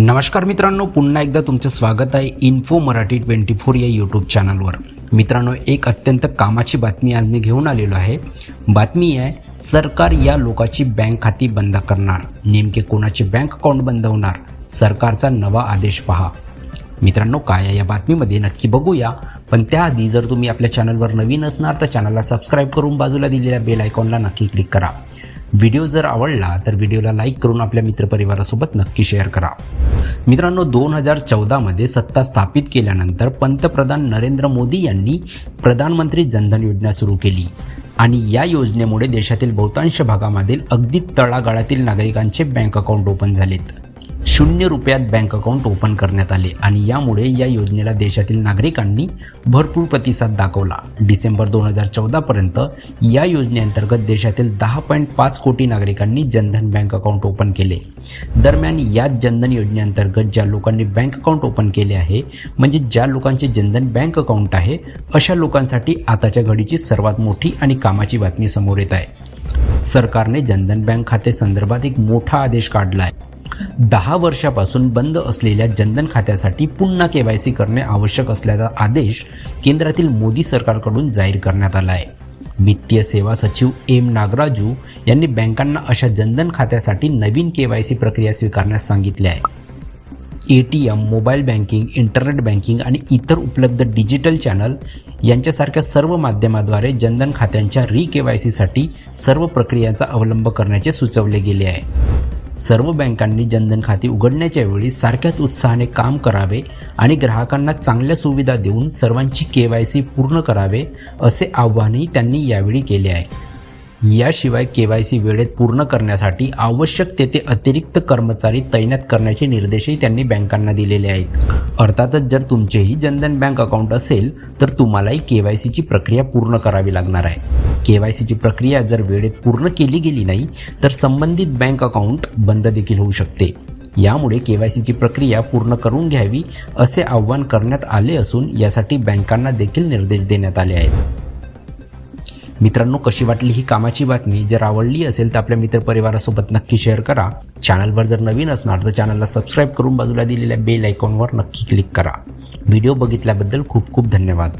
नमस्कार मित्रांनो पुन्हा एकदा तुमचं स्वागत आहे इन्फो मराठी ट्वेंटी फोर या यूट्यूब चॅनलवर मित्रांनो एक अत्यंत कामाची बातमी आज मी घेऊन आलेलो आहे. बातमी आहे सरकार या लोकाची बँक खाती बंद करणार. नेमके कोणाचे बँक अकाउंट बंद होणार सरकारचा नवा आदेश पहा. मित्रांनो काय आहे या बातमीमध्ये नक्की बघूया. पण त्याआधी जर तुम्ही आपल्या चॅनलवर नवीन असणार तर चॅनलला सबस्क्राईब करून बाजूला दिलेल्या बेल आयकॉनला नक्की क्लिक करा. व्हिडिओ जर आवडला तर व्हिडिओला लाईक करून आपल्या मित्रपरिवारासोबत नक्की शेअर करा. मित्रांनो दोन हजार चौदामध्ये सत्ता स्थापित केल्यानंतर पंतप्रधान नरेंद्र मोदी यांनी प्रधानमंत्री जनधन योजना सुरू केली आणि या योजनेमुळे देशातील बहुतांश भागामधील अगदी तळागाळातील नागरिकांचे बँक अकाउंट ओपन झालेत. शून्य रुपयात बँक अकाउंट ओपन करण्यात आले आणि यामुळे या योजनेला देशातील नागरिकांनी भरपूर प्रतिसाद दाखवला. डिसेंबर दोन हजार चौदापर्यंत या योजनेअंतर्गत देशातील दहा पॉईंट पाच कोटी नागरिकांनी जनधन बँक अकाउंट ओपन केले. दरम्यान याच जनधन योजनेअंतर्गत ज्या लोकांनी बँक अकाउंट ओपन केले आहे म्हणजे ज्या लोकांचे जनधन बँक अकाउंट आहे अशा लोकांसाठी आताच्या घडीची सर्वात मोठी आणि कामाची बातमी समोर येत आहे. सरकारने जनधन बँक खाते संदर्भात एक मोठा आदेश काढला आहे दहा वर्षापासून बंद असलेल्या जनधन खात्यासाठी पुन्हा के वाय सी करणे आवश्यक असल्याचा आदेश केंद्रातील मोदी सरकारकडून जाहीर करण्यात आला आहे वित्तीय सेवा सचिव एम नागराजू यांनी बँकांना अशा जनधन खात्यासाठी नवीन के वाय सी प्रक्रिया स्वीकारण्यास सांगितले आहे. A T M mobile banking internet banking आणि इतर उपलब्ध डिजिटल चॅनल यांच्यासारख्या सर्व माध्यमाद्वारे जनधन खात्यांच्या री के वाय सीसाठी सर्व प्रक्रियांचा अवलंब करण्याचे सुचवले गेले आहे. सर्व बँकांनी जनधन खाती उघडण्याच्या वेळी सारख्याच उत्साहाने काम करावे आणि ग्राहकांना चांगल्या सुविधा देऊन सर्वांची के वाय सी पूर्ण करावे असे आव्हानही त्यांनी यावेळी केले आहे. याशिवाय के वाय सी वेळेत पूर्ण करण्यासाठी आवश्यक तेथे अतिरिक्त कर्मचारी तैनात करण्याचे निर्देशही त्यांनी बँकांना दिलेले आहेत. अर्थातच जर तुमचेही जनधन बँक अकाउंट असेल तर तुम्हालाही के वाय सीची प्रक्रिया पूर्ण करावी लागणार आहे. के वाय सीची प्रक्रिया जर वेळेत पूर्ण केली गेली नाही तर संबंधित बँक अकाउंट बंद देखील होऊ शकते. यामुळे के वाय सीची प्रक्रिया पूर्ण करून घ्यावी असे आव्हान करण्यात आले असून यासाठी बँकांना देखील निर्देश देण्यात आले आहेत. मित्रांनो कशी वाटली ही कामाची बातमी? जर आवडली असेल तर आपल्या मित्रपरिवारासोबत नक्की शेअर करा. चॅनलवर जर नवीन असणार तर चॅनलला सबस्क्राईब करून बाजूला दिलेल्या बेल आयकॉनवर नक्की क्लिक करा. व्हिडिओ बघितल्याबद्दल खूप खूप धन्यवाद.